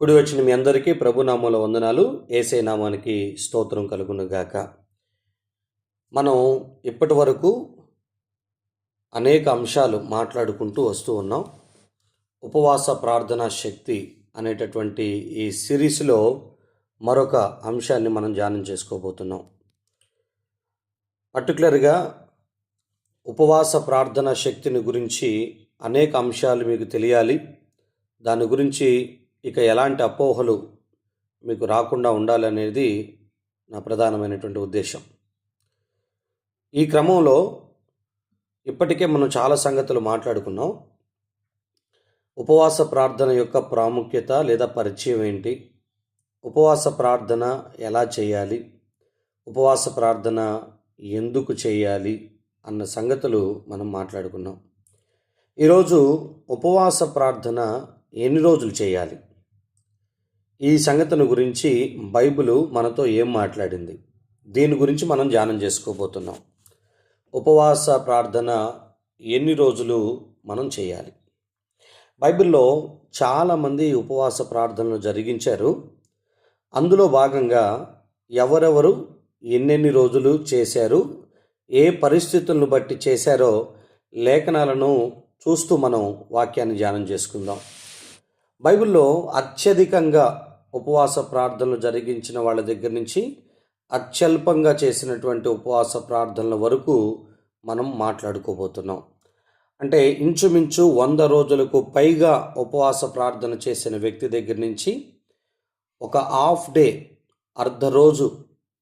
కుడి వచ్చిన మీ అందరికీ ప్రభునామంలో వందనాలు. ఏసే నామానికి స్తోత్రం కలుగునుగాక. మనం ఇప్పటి వరకు అనేక అంశాలు మాట్లాడుకుంటూ వస్తూ ఉన్నాం. ఉపవాస ప్రార్థనా శక్తి అనేటటువంటి ఈ సిరీస్లో మరొక అంశాన్ని మనం ధ్యానం చేసుకోబోతున్నాం. పర్టికులర్గా ఉపవాస ప్రార్థనా శక్తిని గురించి అనేక అంశాలు మీకు తెలియాలి. దాని గురించి ఇక ఎలాంటి అపోహలు మీకు రాకుండా ఉండాలనేది నా ప్రధానమైనటువంటి ఉద్దేశం. ఈ క్రమంలో ఇప్పటికే మనం చాలా సంగతులు మాట్లాడుకున్నాం. ఉపవాస ప్రార్థన యొక్క ప్రాముఖ్యత లేదా పరిచయం ఏంటి? ఉపవాస ప్రార్థన ఎలా చేయాలి? ఉపవాస ప్రార్థన ఎందుకు చేయాలి? అన్న సంగతులు మనం మాట్లాడుకున్నాం. ఈరోజు ఉపవాస ప్రార్థన ఎన్ని రోజులు చేయాలి? ఈ సంగతిని గురించి బైబిలు మనతో ఏం మాట్లాడింది? దీని గురించి మనం ధ్యానం చేసుకోబోతున్నాం. ఉపవాస ప్రార్థన ఎన్ని రోజులు మనం చేయాలి? బైబిల్లో చాలామంది ఉపవాస ప్రార్థనలు జరిగించారు. అందులో భాగంగా ఎవరెవరు ఎన్నెన్ని రోజులు చేశారు ఏ పరిస్థితులను బట్టి చేశారో లేఖనాలను చూస్తూ మనం వాక్యాన్ని ధ్యానం చేసుకుందాం. బైబిల్లో అత్యధికంగా ఉపవాస ప్రార్థనలు జరిగించిన వాళ్ళ దగ్గర నుంచి అత్యల్పంగా చేసినటువంటి ఉపవాస ప్రార్థనల వరకు మనం మాట్లాడుకోబోతున్నాం. అంటే ఇంచుమించు వంద రోజులకు పైగా ఉపవాస ప్రార్థన చేసిన వ్యక్తి దగ్గర నుంచి ఒక హాఫ్ డే అర్ధ రోజు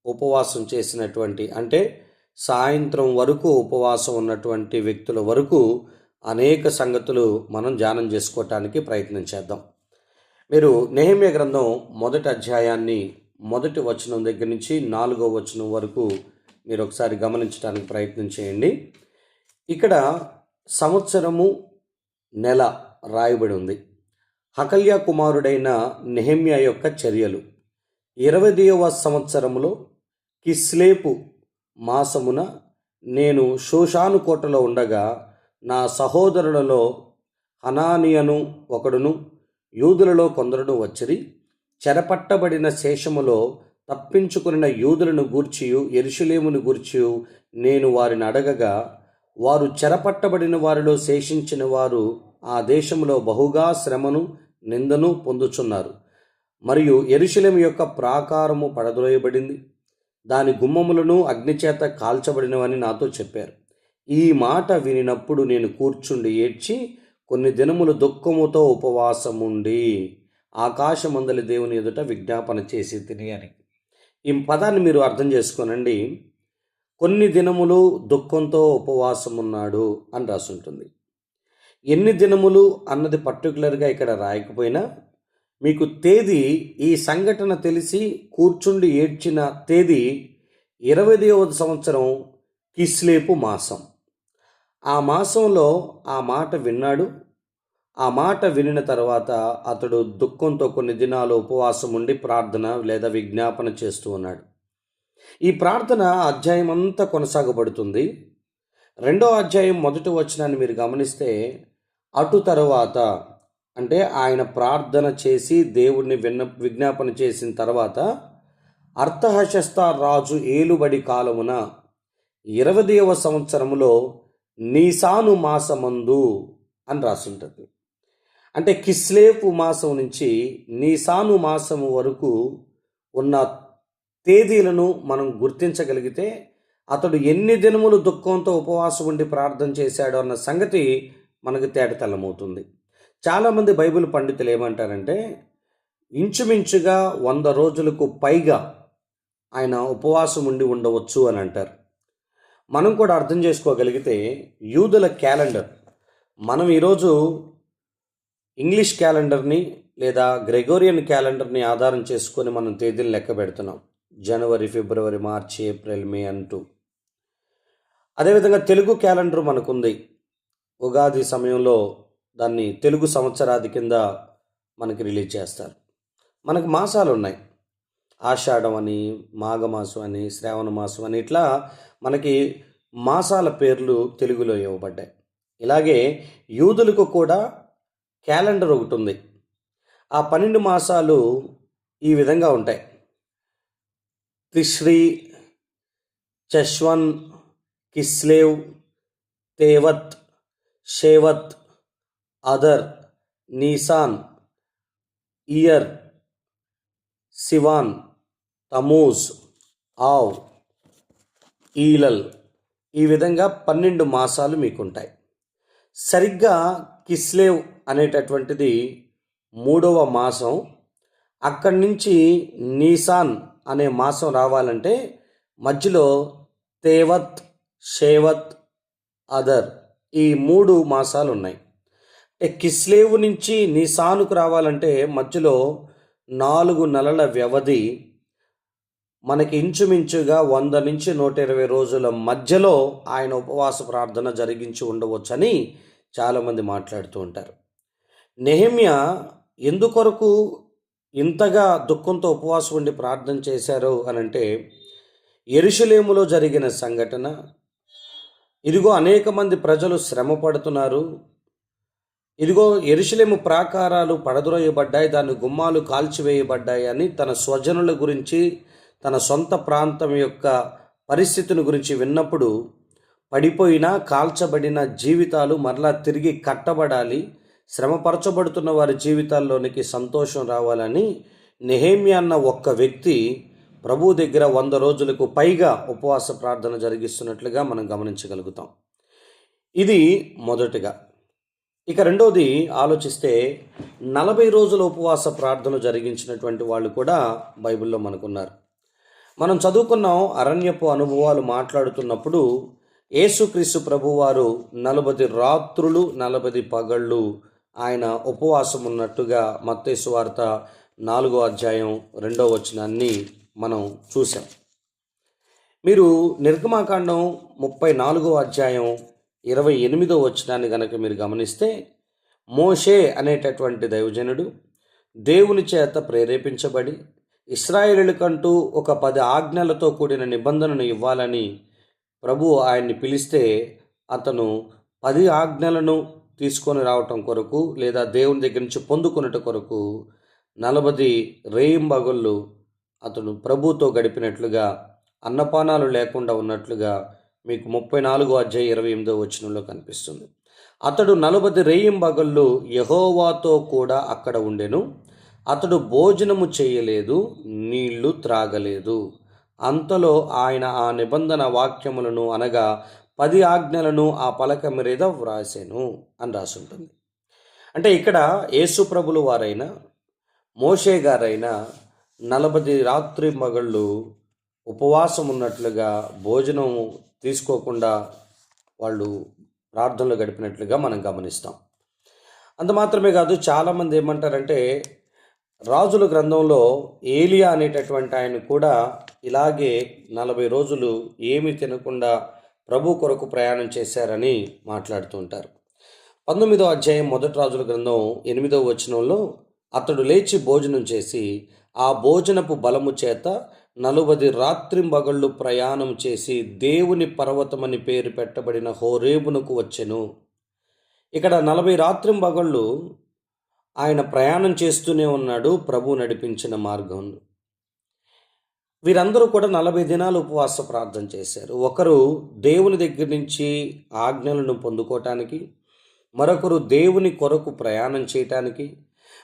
ఉపవాసం చేసినటువంటి అంటే సాయంత్రం వరకు ఉపవాసం ఉన్నటువంటి వ్యక్తుల వరకు అనేక సంగతులు మనం ధ్యానం చేసుకోవటానికి ప్రయత్నం చేద్దాం. మీరు నెహమ్య గ్రంథం మొదటి అధ్యాయాన్ని మొదటి వచనం దగ్గర నుంచి నాలుగో వచనం వరకు మీరు ఒకసారి గమనించడానికి ప్రయత్నం చేయండి. ఇక్కడ సంవత్సరము నెల రాయబడి ఉంది. హకల్య కుమారుడైన నెహమ్య యొక్క చర్యలు. ఇరవైదవ సంవత్సరములో కిస్లేపు మాసమున నేను శోషాను కోటలో ఉండగా నా సహోదరులలో హనానియను ఒకడును యూదులలో కొందరును వచ్చిరి చెరపట్టబడిన శేషములో తప్పించుకున్న యూదులను గూర్చియు ఎరుషులేమును గూర్చియు నేను వారిని అడగగా వారు చెరపట్టబడిన వారిలో శేషించిన వారు ఆ దేశంలో బహుగా శ్రమను నిందను పొందుచున్నారు. మరియు ఎరుషులేము యొక్క ప్రాకారము పడద్రోయబడింది. దాని గుమ్మములను అగ్నిచేత కాల్చబడినవని నాతో చెప్పారు. ఈ మాట వినినప్పుడు నేను కూర్చుండి ఏడ్చి కొన్ని దినములు దుఃఖముతో ఉపవాసముండి ఆకాశమందలి దేవుని ఎదుట విజ్ఞాపన చేసి తిని అని. ఈ పదాన్ని మీరు అర్థం చేసుకోనండి. కొన్ని దినములు దుఃఖంతో ఉపవాసం ఉన్నాడు అని రాసుంటుంది. ఎన్ని దినములు అన్నది పర్టికులర్గా ఇక్కడ రాయకపోయినా మీకు తేదీ ఈ సంఘటన తెలిసి కూర్చుండి ఏడ్చిన తేదీ ఇరవైదవ సంవత్సరం కిస్లేపు మాసం. ఆ మాసంలో ఆ మాట విన్నాడు. ఆ మాట వినిన తర్వాత అతడు దుఃఖంతో కొన్ని దినాలు ఉపవాసం ఉండి ప్రార్థన లేదా విజ్ఞాపన చేస్తూ ఉన్నాడు. ఈ ప్రార్థన అధ్యాయం అంతా కొనసాగబడుతుంది. రెండో అధ్యాయం మొదటి వచనాన్ని మీరు గమనిస్తే అటు తరువాత అంటే ఆయన ప్రార్థన చేసి దేవుడిని విన్న విజ్ఞాపన చేసిన తర్వాత అర్థహశస్త రాజు ఏలుబడి కాలమున ఇరవదవ సంవత్సరములో నీసాను మాసమందు అని రాసుంటుంది. అంటే కిస్లేపు మాసం నుంచి నీసాను మాసము వరకు ఉన్న తేదీలను మనం గుర్తించగలిగితే అతడు ఎన్ని దినములు దుఃఖంతో ఉపవాసం ఉండి ప్రార్థన చేశాడు అన్న సంగతి మనకు తేటతెల్లమవుతుంది. చాలామంది బైబిల్ పండితులు ఏమంటారంటే ఇంచుమించుగా వంద రోజులకు పైగా ఆయన ఉపవాసం ఉండి ఉండవచ్చు అని అంటారు. మనం కూడా అర్థం చేసుకోగలిగితే యూదుల క్యాలెండర్. మనం ఈరోజు ఇంగ్లీష్ క్యాలెండర్ని లేదా గ్రెగోరియన్ క్యాలెండర్ని ఆధారం చేసుకొని మనం తేదీలు లెక్క పెడుతున్నాం. జనవరి ఫిబ్రవరి మార్చి ఏప్రిల్ మే అంటూ. అదేవిధంగా తెలుగు క్యాలెండర్ మనకుంది. ఉగాది సమయంలో దాన్ని తెలుగు సంవత్సరాది కింద మనకి రిలీజ్ చేస్తారు. మనకు మాసాలు ఉన్నాయి ఆషాఢం అని మాఘమాసం అని శ్రావణ మాసం అని ఇట్లా మనకి మాసాల పేర్లు తెలుగులో ఇవ్వబడ్డాయి. ఇలాగే యూదులకు కూడా క్యాలెండర్ ఒకటి ఉంది. ఆ పన్నెండు మాసాలు ఈ విధంగా ఉంటాయి. Tishri Cheshvan Kislev Tevet Shevat Adar Nisan Iyar Sivan Tammuz Av Elul ఈ విధంగా పన్నెండు మాసాలు మీకుంటాయి. సరిగ్గా కిస్లేవ్ అనేటటువంటిది మూడవ మాసం. అక్కడి నుంచి నీసాన్ అనే మాసం రావాలంటే మధ్యలో తేవత్ షేవత్ అదర్ ఈ మూడు మాసాలు ఉన్నాయి కిస్లేవు నుంచి నీసానుకు రావాలంటే మధ్యలో నాలుగు నెలల వ్యవధి మనకి ఇంచుమించుగా వంద నుంచి నూట ఇరవై రోజుల మధ్యలో ఆయన ఉపవాస ప్రార్థన జరిగించి ఉండవచ్చని చాలామంది మాట్లాడుతూ ఉంటారు. నెహిమ్య ఎందుకొరకు ఇంతగా దుఃఖంతో ఉపవాసం ఉండి ప్రార్థన చేశారు అని అంటే ఎరుషులేములో జరిగిన సంఘటన ఇదిగో అనేక మంది ప్రజలు శ్రమ పడుతున్నారు ఇదిగో ఎరుషులేము ప్రాకారాలు పడద్రోయబడ్డాయి దాని గుమ్మాలు కాల్చివేయబడ్డాయి అని తన స్వజనుల గురించి తన సొంత ప్రాంతం యొక్క పరిస్థితిని గురించి విన్నప్పుడు పడిపోయిన కాల్చబడిన జీవితాలు మరలా తిరిగి కట్టబడాలి శ్రమపరచబడుతున్న వారి జీవితాల్లోనికి సంతోషం రావాలని నెహేమియా అన్న ఒక్క వ్యక్తి ప్రభు దగ్గర వంద రోజులకు పైగా ఉపవాస ప్రార్థన జరిగిస్తున్నట్లుగా మనం గమనించగలుగుతాం. ఇది మొదటిగా. ఇక రెండవది ఆలోచిస్తే నలభై రోజుల ఉపవాస ప్రార్థన జరిగించినటువంటి వాళ్ళు కూడా బైబిల్లో మనకున్నారు. మనం చదువుకున్నాం అరణ్యపు అనుభవాలు మాట్లాడుతున్నప్పుడు యేసుక్రీస్తు ప్రభువారు నలభై రాత్రులు నలభై పగళ్ళు ఆయన ఉపవాసం ఉన్నట్టుగా మత్తేసు వార్త నాలుగో అధ్యాయం రెండో వచనాన్ని మనం చూసాం మీరు నిర్గమాకాండం ముప్పై నాలుగో అధ్యాయం ఇరవై ఎనిమిదో వచనాన్ని కనుక మీరు గమనిస్తే మోషే అనేటటువంటి దైవజనుడు దేవుని చేత ప్రేరేపించబడి ఇస్రాయేలుకంటూ ఒక పది ఆజ్ఞలతో కూడిన నిబంధనను ఇవ్వాలని ప్రభు ఆయన్ని పిలిస్తే అతను పది ఆజ్ఞలను తీసుకొని రావటం కొరకు లేదా దేవుని దగ్గర నుంచి పొందుకున్నట కొరకు నలభది రేయింబగుళ్ళు అతను ప్రభుతో గడిపినట్లుగా అన్నపానాలు లేకుండా ఉన్నట్లుగా మీకు ముప్పై నాలుగో అధ్యాయ ఇరవై ఎనిమిదో వచనంలో కనిపిస్తుంది. అతడు నలభది రేయింబగళ్ళు యహోవాతో కూడా అక్కడ ఉండెను. అతడు భోజనము చేయలేదు నీళ్ళు త్రాగలేదు. అంతలో ఆయన ఆ నిబంధన వాక్యములను అనగా పది ఆజ్ఞలను ఆ పలక మీద వ్రాసాను అని రాసుంటుంది. అంటే ఇక్కడ యేసుప్రభులు వారైనా మోషే గారైనా నలభై రాత్రి మగళ్ళు ఉపవాసం ఉన్నట్లుగా భోజనం తీసుకోకుండా వాళ్ళు ప్రార్థనలు గడిపినట్లుగా మనం గమనిస్తాం. అంత మాత్రమే కాదు చాలామంది ఏమంటారంటే రాజుల గ్రంథంలో ఏలియా అనేటటువంటి ఆయన కూడా ఇలాగే నలభై రోజులు ఏమి తినకుండా ప్రభు కొరకు ప్రయాణం చేశారని మాట్లాడుతుంటారు పంతొమ్మిదో అధ్యాయం మొదటి రాజుల గ్రంథం ఎనిమిదో వచనంలో అతడు లేచి భోజనం చేసి ఆ భోజనపు బలము చేత నలుబది రాత్రింబగళ్ళు ప్రయాణం చేసి దేవుని పర్వతమని పేరు పెట్టబడిన హోరేబునకు వచ్చెను. ఇక్కడ నలభై రాత్రింబగళ్ళు ఆయన ప్రయాణం చేస్తూనే ఉన్నాడు ప్రభు నడిపించిన మార్గంలో వీరందరూ కూడా నలభై దినాలు ఉపవాస ప్రార్థన చేశారు. ఒకరు దేవుని దగ్గర నుంచి ఆజ్ఞలను పొందుకోవటానికి మరొకరు దేవుని కొరకు ప్రయాణం చేయటానికి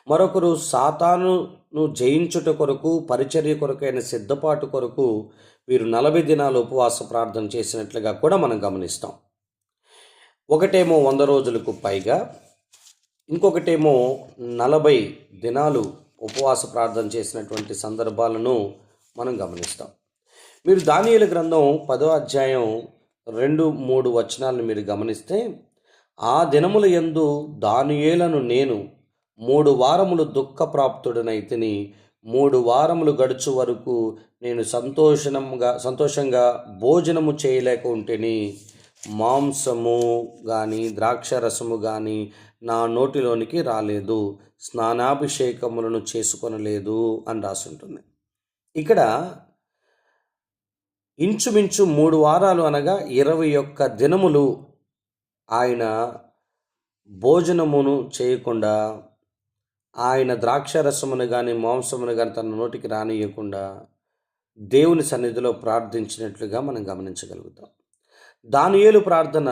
మరొకరు సాతానును జయించుట కొరకు పరిచర్య కొరకైన సిద్ధపాటు కొరకు వీరు నలభై దినాలు ఉపవాస ప్రార్థన చేసినట్లుగా కూడా మనం గమనిస్తాం. ఒకటేమో వంద రోజులకు పైగా ఇంకొకటేమో నలభై దినాలు ఉపవాస ప్రార్థన చేసినటువంటి సందర్భాలను మనం గమనిస్తాం. మీరు దానియుల గ్రంథం పదో అధ్యాయం రెండు మూడు వచనాలను మీరు గమనిస్తే ఆ దినముల యందు దానియేలను నేను మూడు వారములు దుఃఖప్రాప్తుడనైతిని మూడు వారములు గడుచు వరకు నేను సంతోషంగా సంతోషంగా భోజనము చేయలేక ఉంటేని మాంసము కానీ ద్రాక్షరసము కానీ నా నోటిలోనికి రాలేదు. స్నానాభిషేకములను చేసుకొనలేదు అని రాసుంటుంది. ఇక్కడ ఇంచుమించు మూడు వారాలు అనగా ఇరవై ఒక్క దినములు ఆయన భోజనమును చేయకుండా ఆయన ద్రాక్షరసమును కానీ మాంసమును కానీ తన నోటికి రానియకుండా దేవుని సన్నిధిలో ప్రార్థించినట్లుగా మనం గమనించగలుగుతాం. దానియేలు ప్రార్థన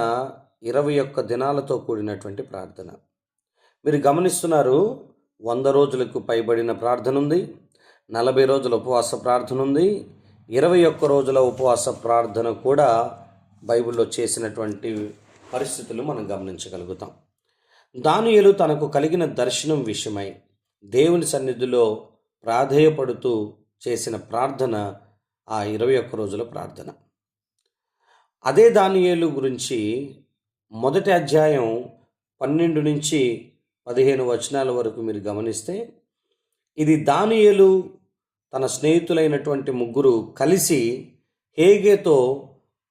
ఇరవై ఒక్క దినాలతో కూడినటువంటి ప్రార్థన. మీరు గమనిస్తున్నారు వంద రోజులకు పైబడిన ప్రార్థన ఉంది నలభై రోజుల ఉపవాస ప్రార్థన ఉంది ఇరవై ఒక్క రోజుల ఉపవాస ప్రార్థన కూడా బైబిల్లో చేసినటువంటి పరిస్థితులు మనం గమనించగలుగుతాం. దానియలు తనకు కలిగిన దర్శనం విషయమై దేవుని సన్నిధిలో ప్రాధేయపడుతూ చేసిన ప్రార్థన ఆ ఇరవై ఒక్క రోజుల ప్రార్థన. అదే దానియేలు గురించి మొదటి అధ్యాయం పన్నెండు నుంచి పదిహేను వచనాల వరకు మీరు గమనిస్తే ఇది దానియేలు తన స్నేహితులైనటువంటి ముగ్గురు కలిసి హేగేతో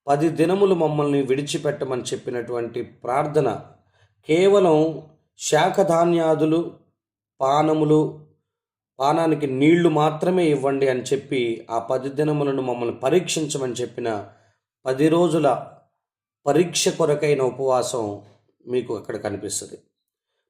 పది దినములు మమ్మల్ని విడిచిపెట్టమని చెప్పినటువంటి ప్రార్థన కేవలం శాఖధాన్యాదులు పానములు పానానికి నీళ్ళు మాత్రమే ఇవ్వండి అని చెప్పి ఆ పది దినములను మమ్మల్ని పరీక్షించమని చెప్పిన పది రోజుల పరీక్ష కొరకైన ఉపవాసం మీకు అక్కడ కనిపిస్తుంది.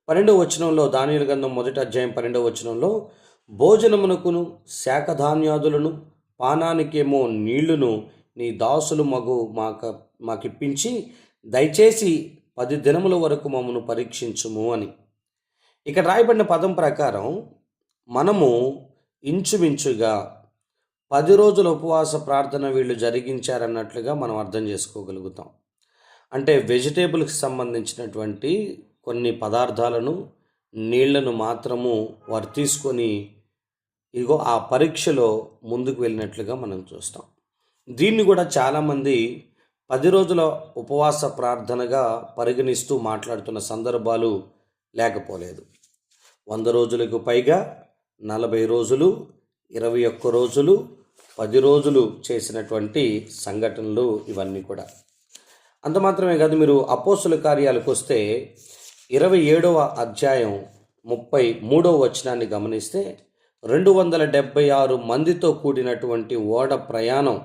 పన్నెండవ వచనంలో దానియుల గంధం మొదటి అధ్యాయం పన్నెండవ వచనంలో భోజనమునకును శాఖధాన్యాదులను పానానికేమో నీళ్ళును నీ దాసులు మగు మాక మాకిప్పించి దయచేసి పది దినముల వరకు మమ్మను పరీక్షించుము అని. ఇక్కడ రాయబడిన పదం ప్రకారం మనము ఇంచుమించుగా పది రోజుల ఉపవాస ప్రార్థన వీళ్ళు జరిగించారన్నట్లుగా మనం అర్థం చేసుకోగలుగుతాం. అంటే వెజిటేబుల్కి సంబంధించినటువంటి కొన్ని పదార్థాలను నీళ్ళను మాత్రము వారు తీసుకొని ఇగో ఆ పరీక్షలో ముందుకు వెళ్ళినట్లుగా మనం చూస్తాం. దీన్ని కూడా చాలామంది పది రోజుల ఉపవాస ప్రార్థనగా పరిగణిస్తూ మాట్లాడుతున్న సందర్భాలు లేకపోలేదు. వంద రోజులకు పైగా నలభై రోజులు ఇరవై ఒక్క రోజులు పది రోజులు చేసినటువంటి సంఘటనలు ఇవన్నీ కూడా. అంత మాత్రమే కాదు మీరు అపోసుల కార్యాలకు వస్తే ఇరవై ఏడవ అధ్యాయం ముప్పై మూడవ వచనాన్ని గమనిస్తే రెండు వందల డెబ్భై ఆరు మందితో కూడినటువంటి ఓడ ప్రయాణం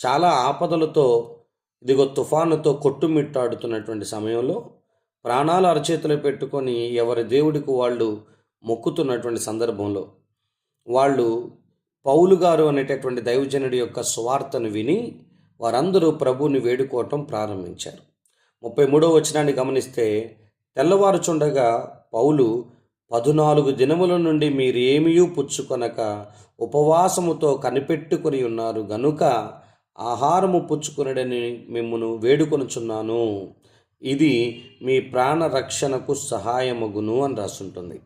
చాలా ఆపదలతో ఇదిగో తుఫానుతో కొట్టుమిట్టాడుతున్నటువంటి సమయంలో ప్రాణాలు అరచేతులు పెట్టుకొని ఎవరి దేవుడికి వాళ్ళు మొక్కుతున్నటువంటి సందర్భంలో వాళ్ళు పౌలు గారు అనేటటువంటి దైవజనుడి యొక్క స్వార్థను విని వారందరూ ప్రభువుని వేడుకోవటం ప్రారంభించారు. ముప్పై మూడవ వచనాన్ని గమనిస్తే తెల్లవారుచుండగా పౌలు పదునాలుగు దినముల నుండి మీరేమీ పుచ్చుకొనక ఉపవాసముతో కనిపెట్టుకొని ఉన్నారు. గనుక ఆహారము పుచ్చుకునడని మిమ్మను వేడుకొనుచున్నాను. ఇది మీ ప్రాణ రక్షణకు సహాయమగును అని రాసుంటుంది.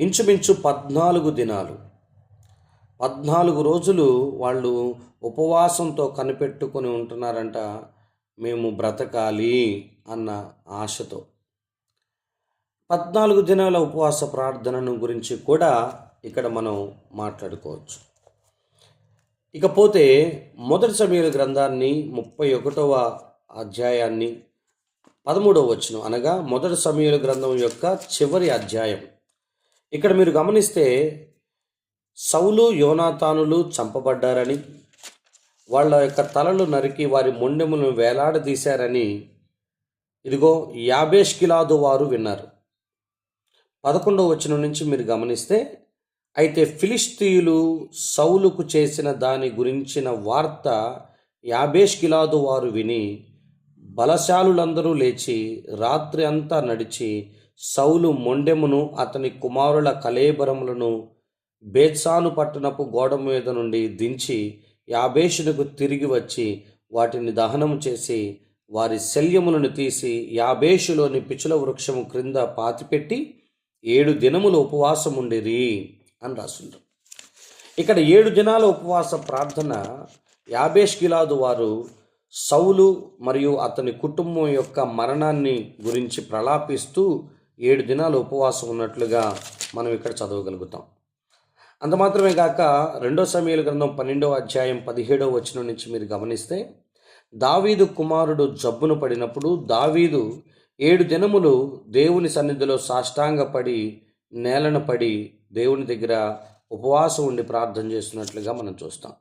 ఇంచుమించు పద్నాలుగు దినాలు. పద్నాలుగు రోజులు వాళ్ళు ఉపవాసంతో కనిపెట్టుకొని ఉంటున్నారంట మేము బ్రతకాలి అన్న ఆశతో. పద్నాలుగు దినాల ఉపవాస ప్రార్థనను గురించి కూడా ఇక్కడ మనం మాట్లాడుకోవచ్చు. ఇకపోతే మొదటి సమయాల గ్రంథాన్ని ముప్పై ఒకటవ అధ్యాయాన్ని పదమూడవ వచనం అనగా మొదటి సమయాల గ్రంథం యొక్క చివరి అధ్యాయం. ఇక్కడ మీరు గమనిస్తే సౌలు యోనాతానులు చంపబడ్డారని వాళ్ళ యొక్క తలలు నరికి వారి మొండెములను వేలాడదీశారని ఇదిగో యాబేష్ కిలాదు వారు విన్నారు. పదకొండవ వచనం నుంచి మీరు గమనిస్తే అయితే ఫిలిస్తీయులు సౌలుకు చేసిన దాని గురించిన వార్త యాబేష్ కిలాదు వారు విని బలశాలులందరూ లేచి రాత్రి అంతా నడిచి సౌలు మొండెమును అతని కుమారుల కలేబరములను బేత్సాను పట్టణపు గోడ మీద నుండి దించి యాబేషునకు తిరిగి వచ్చి వాటిని దహనము చేసి వారి శల్యములను తీసి యాబేషులోని పిచుల వృక్షము క్రింద పాతిపెట్టి ఏడు దినములు ఉపవాసం ఉండేది అని రాసిండ్రు. ఇక్కడ ఏడు దినాల ఉపవాస ప్రార్థన యాబేష్ గిలాదు వారు సౌలు మరియు అతని కుటుంబం యొక్క మరణాన్ని గురించి ప్రలాపిస్తూ ఏడు దినాలు ఉపవాసం ఉన్నట్లుగా మనం ఇక్కడ చదవగలుగుతాం. అంత మాత్రమే కాక రెండో సమయాల గ్రంథం పన్నెండవ అధ్యాయం పదిహేడవ వచనం నుంచి మీరు గమనిస్తే దావీదు కుమారుడు జబ్బును పడినప్పుడు దావీదు ఏడు దినములు దేవుని సన్నిధిలో సాష్టాంగపడి నేలన పడి దేవుని దగ్గర ఉపవాసం ఉండి ప్రార్థన చేస్తున్నట్లుగా మనం చూస్తాం.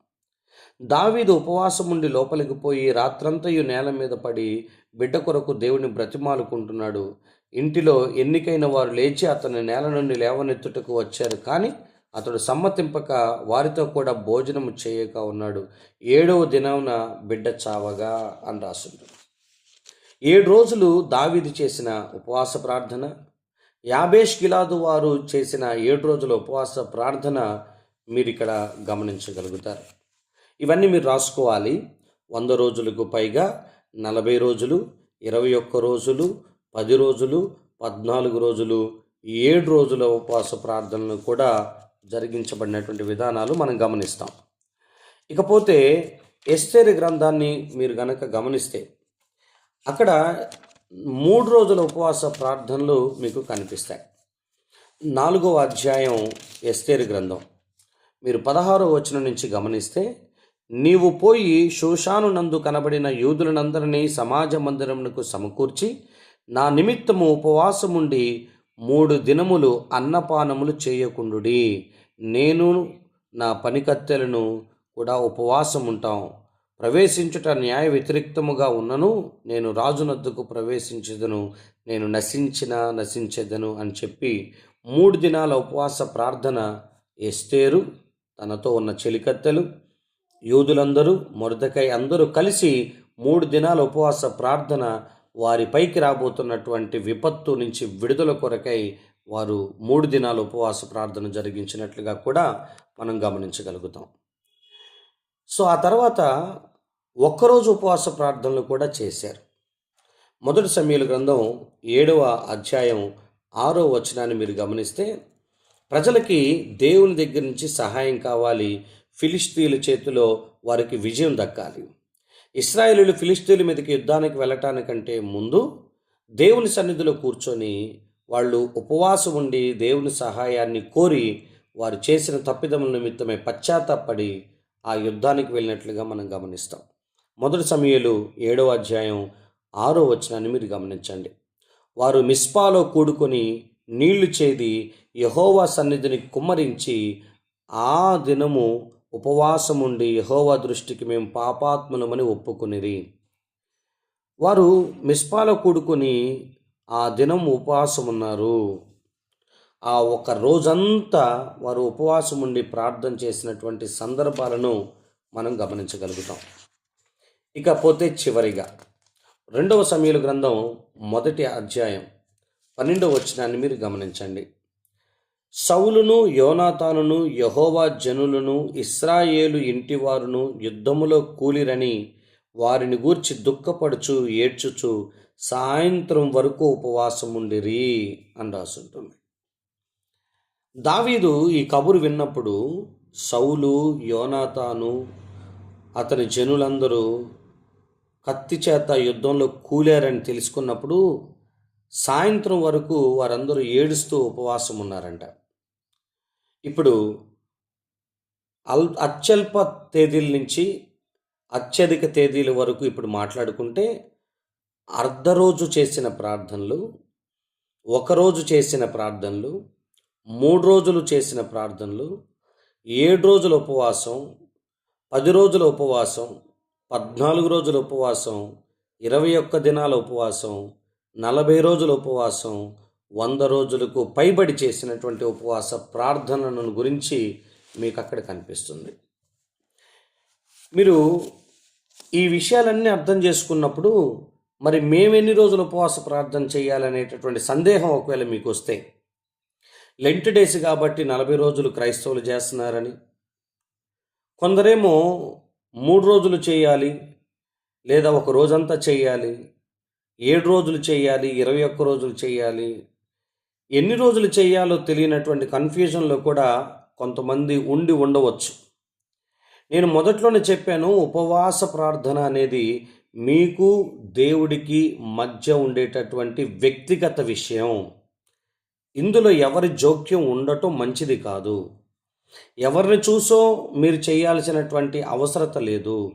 దావీదు ఉపవాసం ఉండి లోపలికి పోయి రాత్రంతయు నేల మీద పడి బిడ్డ కొరకు దేవుని బ్రతిమాలుకుంటున్నాడు. ఇంటిలో ఎన్నికైన వారు లేచి అతని నేల నుండి లేవనెత్తుటకు వచ్చారు. కానీ అతడు సమ్మతింపక వారితో కూడా భోజనము చేయక ఉన్నాడు. ఏడవ దినమున బిడ్డ చావగా అని రాసింది. ఏడు రోజులు దావీదు చేసిన ఉపవాస ప్రార్థన యాబేష్ గిలాదు వారు చేసిన ఏడు రోజుల ఉపవాస ప్రార్థన మీరు ఇక్కడ గమనించగలుగుతారు. ఇవన్నీ మీరు రాసుకోవాలి. వంద రోజులకు పైగా నలభై రోజులు ఇరవై ఒక్క రోజులు పది రోజులు పద్నాలుగు రోజులు ఏడు రోజుల ఉపవాస ప్రార్థనలు కూడా జరిగించబడినటువంటి విధానాలు మనం గమనిస్తాం. ఇకపోతే ఎస్తేరి గ్రంథాన్ని మీరు గనక గమనిస్తే అక్కడ మూడు రోజుల ఉపవాస ప్రార్థనలు మీకు కనిపిస్తాయి. నాలుగవ అధ్యాయం ఎస్తేరి గ్రంథం. మీరు పదహారో వచనం నుంచి గమనిస్తే నీవు పోయి శోషాను నందు కనబడిన యూదులనందరినీ సమాజ మందిరమునకు సమకూర్చి నా నిమిత్తము ఉపవాసముండి మూడు దినములు అన్నపానములు చేయకుండుడి. నేను నా పనికత్తెలను కూడా ఉపవాసం ఉంటాం ప్రవేశించుట న్యాయ వ్యతిరిక్తముగా ఉన్నను నేను రాజునద్దుకు ప్రవేశించదను నేను నశించిన నశించదను అని చెప్పి మూడు దినాల ఉపవాస ప్రార్థన ఎస్తేరు తనతో ఉన్న చెలికత్తెలు యూదులందరూ మొరదకై అందరూ కలిసి మూడు దినాల ఉపవాస ప్రార్థన వారి పైకి రాబోతున్నటువంటి విపత్తు నుంచి విడుదల కొరకై వారు మూడు దినాల ఉపవాస ప్రార్థన జరిగించినట్లుగా కూడా మనం గమనించగలుగుతాం. సో ఆ తర్వాత ఒక్కరోజు ఉపవాస ప్రార్థనలు కూడా చేశారు. మొదటి సమయాల గ్రంథం ఏడవ అధ్యాయం ఆరో వచనాన్ని మీరు గమనిస్తే ప్రజలకి దేవుని దగ్గర నుంచి సహాయం కావాలి ఫిలిస్తీన్ల చేతిలో వారికి విజయం దక్కాలి. ఇస్రాయేలీలు ఫిలిస్తీన్ల మీదకి యుద్ధానికి వెళ్ళటానికంటే ముందు దేవుని సన్నిధిలో కూర్చొని వాళ్ళు ఉపవాసం ఉండి దేవుని సహాయాన్ని కోరి వారు చేసిన తప్పిదముల నిమిత్తమే పశ్చాత్తాపడి ఆ యుద్ధానికి వెళ్ళినట్లుగా మనం గమనిస్తాం. మొదటి సమయంలో ఏడవ అధ్యాయం ఆరో వచనాన్ని మీరు గమనించండి. వారు మిస్పాలో కూడుకొని నీళ్ళు చేది యహోవా సన్నిధిని కుమ్మరించి ఆ దినము ఉపవాసముండి యహోవా దృష్టికి మేము పాపాత్ములమని ఒప్పుకునిరి. వారు మిస్పాలో కూడుకొని ఆ దినం ఉపవాసం ఉన్నారు ఆ ఒక రోజంతా వారు ఉపవాసం ఉండి ప్రార్థన చేసినటువంటి సందర్భాలను మనం గమనించగలుగుతాం. ఇకపోతే చివరిగా రెండవ సమయల గ్రంథం మొదటి అధ్యాయం పన్నెండవ వచనాన్ని మీరు గమనించండి. సౌలును యోనాతానును యహోవా జనులను ఇస్రాయేలు ఇంటివారును యుద్ధములో కూలిరని వారిని గూర్చి దుఃఖపడుచు ఏడ్చుచు సాయంత్రం వరకు ఉపవాసం ఉండిరి అని రాసుంటుంది. దావీదు ఈ కబురు విన్నప్పుడు సౌలు యోనాతాను అతని జనులందరూ కత్తి చేత యుద్ధంలో కూలారని తెలుసుకున్నప్పుడు సాయంత్రం వరకు వారందరూ ఏడుస్తూ ఉపవాసం ఉన్నారంట ఇప్పుడు అల్ అత్యల్ప తేదీల నుంచి అత్యధిక తేదీల వరకు ఇప్పుడు మాట్లాడుకుంటే అర్ధరోజు చేసిన ప్రార్థనలు ఒకరోజు చేసిన ప్రార్థనలు మూడు రోజులు చేసిన ప్రార్థనలు ఏడు రోజుల ఉపవాసం పది రోజుల ఉపవాసం పద్నాలుగు రోజుల ఉపవాసం ఇరవై ఒక్క దినాల ఉపవాసం నలభై రోజుల ఉపవాసం వంద రోజులకు పైబడి చేసినటువంటి ఉపవాస ప్రార్థనను గురించి మీకు అక్కడ కనిపిస్తుంది. మీరు ఈ విషయాలన్నీ అర్థం చేసుకున్నప్పుడు మరి మేము ఎన్ని రోజులు ఉపవాస ప్రార్థన చేయాలనేటటువంటి సందేహం ఒకవేళ మీకు వస్తే లెంట్ డేస్ కాబట్టి నలభై రోజులు క్రైస్తవులు చేస్తున్నారని కొందరేమో మూడు రోజులు చేయాలి లేదా ఒక రోజంతా చేయాలి ఏడు రోజులు చేయాలి ఇరవై ఒక్క రోజులు చేయాలి ఎన్ని రోజులు చేయాలో తెలియనటువంటి కన్ఫ్యూజన్లో కూడా కొంతమంది ఉండి ఉండవచ్చు. నేను మొదట్లోనే చెప్పాను ఉపవాస ప్రార్థన అనేది మీకు దేవుడికి మధ్య ఉండేటటువంటి వ్యక్తిగత విషయం. ఇందులో ఎవరి జోక్యం ఉండటం మంచిది కాదు. ఎవరిని చూసో మీరు చేయాల్సినటువంటి అవసరత లేదు.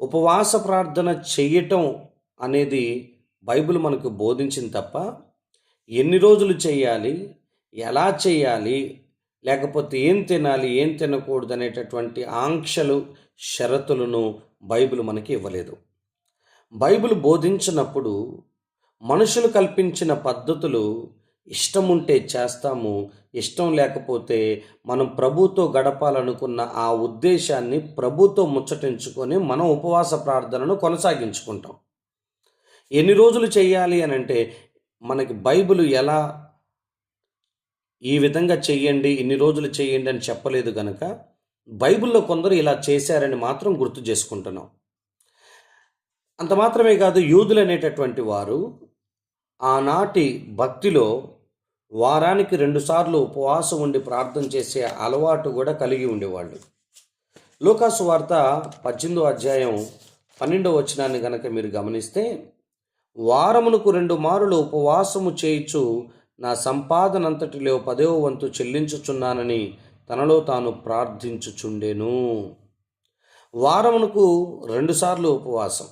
ఉపవాస ప్రార్థన చెయ్యటం అనేది బైబిల్ మనకు బోధించింది తప్ప ఎన్ని రోజులు చేయాలి? ఎలా చేయాలి? లేకపోతే ఏం తినాలి? ఏం తినకూడదు అనేటటువంటి ఆంక్షలు షరతులను బైబిల్ మనకి ఇవ్వలేదు. బైబిల్ బోధించినప్పుడు మనుషులు కల్పించిన పద్ధతులు ఇష్టం ఉంటే చేస్తాము ఇష్టం లేకపోతే మనం ప్రభుతో గడపాలనుకున్న ఆ ఉద్దేశాన్ని ప్రభుతో ముచ్చటించుకొని మనం ఉపవాస ప్రార్థనను కొనసాగించుకుంటాం. ఎన్ని రోజులు చేయాలి అని అంటే మనకి బైబిల్ ఎలా ఈ విధంగా చెయ్యండి ఇన్ని రోజులు చేయండి అని చెప్పలేదు కనుక బైబిల్లో కొందరు ఇలా చేశారని మాత్రం గుర్తు చేసుకుంటున్నాం. అంత మాత్రమే కాదు యూదులు అనేటటువంటి వారు ఆనాటి భక్తిలో వారానికి రెండుసార్లు ఉపవాసం ఉండి ప్రార్థన చేసే అలవాటు కూడా కలిగి ఉండేవాళ్ళు. లోకాసు వార్త పద్దెనిమిదో అధ్యాయం పన్నెండవ వచనాన్ని కనుక మీరు గమనిస్తే వారమునకు రెండు మారులు ఉపవాసము చేయిచు నా సంపాదనంతటిలో పదవ వంతు చెల్లించుచున్నానని తనలో తాను ప్రార్థించుచుండెను. వారమునకు రెండుసార్లు ఉపవాసం.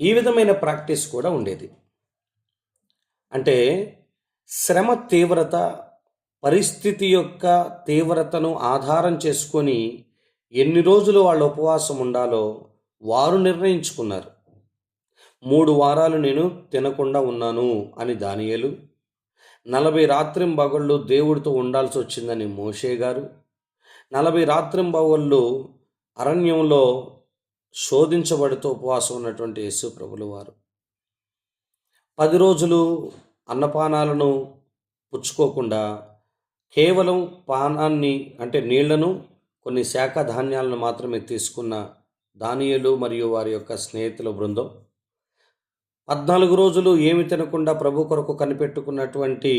ఈ విధమైన ప్రాక్టీస్ కూడా ఉండేది. అంటే శ్రమ తీవ్రత పరిస్థితి యొక్క తీవ్రతను ఆధారం చేసుకొని ఎన్ని రోజులు వాళ్ళు ఉపవాసం ఉండాలో వారు నిర్ణయించుకున్నారు. మూడు వారాలు నేను తినకుండా ఉన్నాను అని దానియలు. నలభై రాత్రింబగళ్ళు దేవుడితో ఉండాల్సి వచ్చిందని మోషే గారు. నలభై రాత్రింబగళ్ళు అరణ్యంలో శోధించబడుతూ ఉపవాసం ఉన్నటువంటి యేసు ప్రభులు వారు. పది రోజులు అన్నపానాలను పుచ్చుకోకుండా కేవలం పానాన్ని అంటే నీళ్ళను కొన్ని శాఖ ధాన్యాలను మాత్రమే తీసుకున్న దానియలు మరియు వారి యొక్క స్నేహితుల బృందం పద్నాలుగు రోజులు ఏమి తినకుండా ప్రభు కొరకు కనిపెట్టుకున్నటువంటి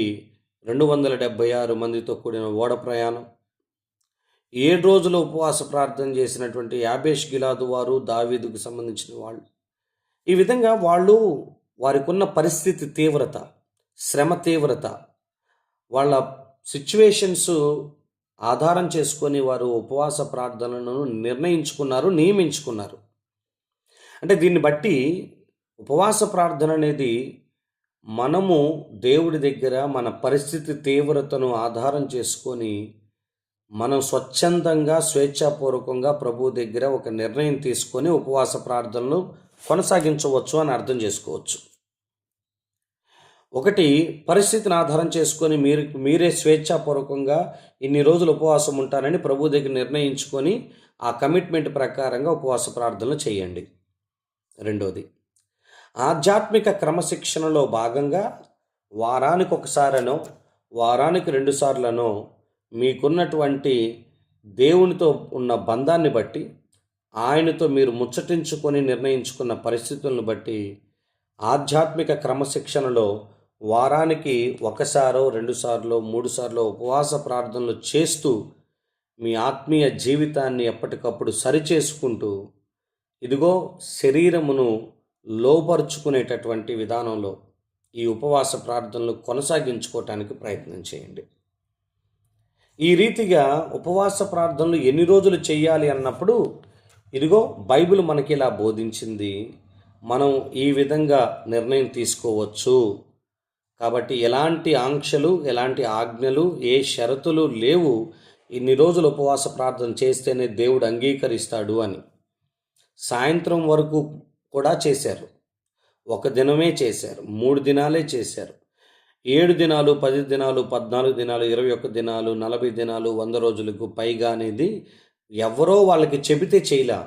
రెండు వందల డెబ్బై ఆరు మందితో కూడిన ఓడ ప్రయాణం ఏడు రోజులు ఉపవాస ప్రార్థన చేసినటువంటి యాబేష్ గిలాదు వారు దావీదుకు సంబంధించిన వాళ్ళు. ఈ విధంగా వాళ్ళు వారికున్న పరిస్థితి తీవ్రత శ్రమ తీవ్రత వాళ్ళ సిచ్యువేషన్స్ ఆధారం చేసుకొని వారు ఉపవాస ప్రార్థనలను నిర్ణయించుకున్నారు నియమించుకున్నారు. అంటే దీన్ని బట్టి ఉపవాస ప్రార్థన అనేది మనము దేవుడి దగ్గర మన పరిస్థితి తీవ్రతను ఆధారం చేసుకొని మనం స్వచ్ఛందంగా స్వేచ్ఛాపూర్వకంగా ప్రభు దగ్గర ఒక నిర్ణయం తీసుకొని ఉపవాస ప్రార్థనలు కొనసాగించవచ్చు అని అర్థం చేసుకోవచ్చు. ఒకటి పరిస్థితిని ఆధారం చేసుకొని మీరు మీరే స్వేచ్ఛాపూర్వకంగా ఇన్ని రోజులు ఉపవాసం ఉంటారని ప్రభు దగ్గర నిర్ణయించుకొని ఆ కమిట్మెంట్ ప్రకారంగా ఉపవాస ప్రార్థనలు చేయండి. రెండోది ఆధ్యాత్మిక క్రమశిక్షణలో భాగంగా వారానికి ఒకసారనో వారానికి రెండుసార్లనో మీకున్నటువంటి దేవునితో ఉన్న బంధాన్ని బట్టి ఆయనతో మీరు ముచ్చటించుకొని నిర్ణయించుకున్న పరిస్థితులను బట్టి ఆధ్యాత్మిక క్రమశిక్షణలో వారానికి ఒకసారో రెండుసార్లు మూడుసార్లు ఉపవాస ప్రార్థనలు చేస్తూ మీ ఆత్మీయ జీవితాన్ని ఎప్పటికప్పుడు సరిచేసుకుంటూ ఇదిగో శరీరమును లోపరుచుకునేటటువంటి విధానంలో ఈ ఉపవాస ప్రార్థనలు కొనసాగించుకోవటానికి ప్రయత్నం చేయండి. ఈ రీతిగా ఉపవాస ప్రార్థనలు ఎన్ని రోజులు చేయాలి అన్నప్పుడు ఇదిగో బైబిల్ మనకి ఇలా బోధించింది మనం ఈ విధంగా నిర్ణయం తీసుకోవచ్చు. కాబట్టి ఎలాంటి ఆంక్షలు ఎలాంటి ఆజ్ఞలు ఏ షరతులు లేవు ఇన్ని రోజులు ఉపవాస ప్రార్థన చేస్తేనే దేవుడు అంగీకరిస్తాడు అని. సాయంత్రం వరకు కూడా చేశారు. ఒక దినమే చేశారు. మూడు దినాలే చేశారు. ఏడు దినాలు పది దినాలు పద్నాలుగు దినాలు ఇరవై ఒక్క దినాలు నలభై దినాలు వంద రోజులకు పైగా అనేది ఎవరో వాళ్ళకి చెబితే చేయలా.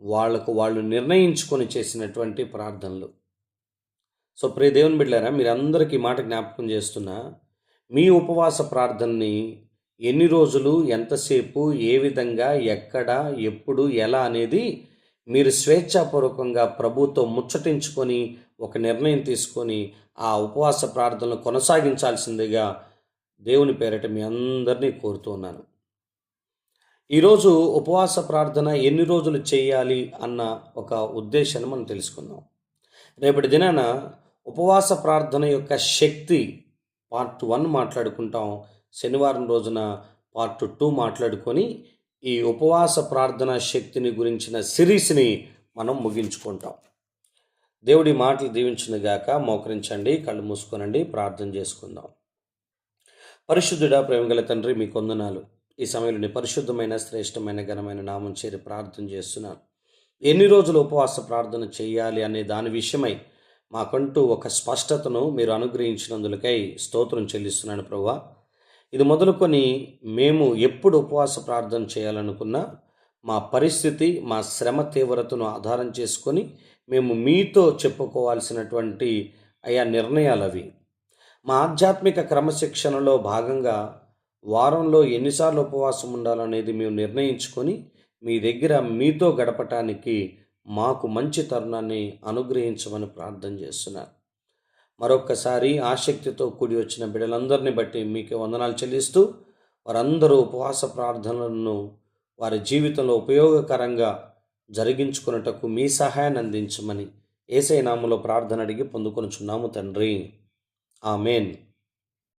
వాళ్ళకు వాళ్ళు నిర్ణయించుకొని చేసినటువంటి ప్రార్థనలు. సో ప్రియ దేవుని బిడ్డారా మీరందరికీ మాట జ్ఞాపకం చేస్తున్నా. మీ ఉపవాస ప్రార్థనని ఎన్ని రోజులు ఎంతసేపు ఏ విధంగా ఎక్కడ ఎప్పుడు ఎలా అనేది మీరు స్వేచ్ఛాపూర్వకంగా ప్రభుతో ముచ్చటించుకొని ఒక నిర్ణయం తీసుకొని ఆ ఉపవాస ప్రార్థనలు కొనసాగించాల్సిందిగా దేవుని పేరట మీ అందరినీ కోరుతున్నాను ఈరోజు ఉపవాస ప్రార్థన ఎన్ని రోజులు చేయాలి అన్న ఒక ఉద్దేశాన్ని మనం తెలుసుకుందాం. రేపటి దినాన ఉపవాస ప్రార్థన యొక్క శక్తి పార్ట్ వన్ మాట్లాడుకుంటాం. శనివారం రోజున పార్ట్ టూ మాట్లాడుకొని ఈ ఉపవాస ప్రార్థన శక్తిని గురించిన సిరీస్ని మనం ముగించుకుంటాం. దేవుడి మాటలు దీవించిన గాక మోకరించండి కళ్ళు మూసుకోనండి ప్రార్థన చేసుకుందాం. పరిశుద్ధుడా ప్రేమగల తండ్రి మీ కొందనాలు ఈ సమయంలోని పరిశుద్ధమైన శ్రేష్టమైన ఘనమైన నామం చేరి ప్రార్థన చేస్తున్నాను. ఎన్ని రోజులు ఉపవాస ప్రార్థన చేయాలి అనే దాని విషయమై మాకంటూ ఒక స్పష్టతను మీరు అనుగ్రహించినందులకై స్తోత్రం చెల్లిస్తున్నాను ప్రభా. ఇది మొదలుకొని మేము ఎప్పుడు ఉపవాస ప్రార్థన చేయాలనుకున్నా మా పరిస్థితి మా శ్రమ తీవ్రతను ఆధారం చేసుకొని మేము మీతో చెప్పుకోవాల్సినటువంటి అయా నిర్ణయాలు అవి. మా ఆధ్యాత్మిక క్రమశిక్షణలో భాగంగా వారంలో ఎన్నిసార్లు ఉపవాసం ఉండాలనేది మేము నిర్ణయించుకొని మీ దగ్గర మీతో గడపటానికి మాకు మంచి తరుణాన్ని అనుగ్రహించమని ప్రార్థన చేస్తున్నాను. మరొక్కసారి ఆసక్తితో కూడి వచ్చిన బిడ్డలందరిని బట్టి మీకు వందనాలు చెల్లిస్తూ వారందరూ ఉపవాస ప్రార్థనలను వారి జీవితంలో ఉపయోగకరంగా జరిగించుకున్నటకు మీ సహాయాన్ని అందించమని ఏసైనామలో ప్రార్థన అడిగి పొందుకొనుచున్నాము తండ్రి. ఆమెన్.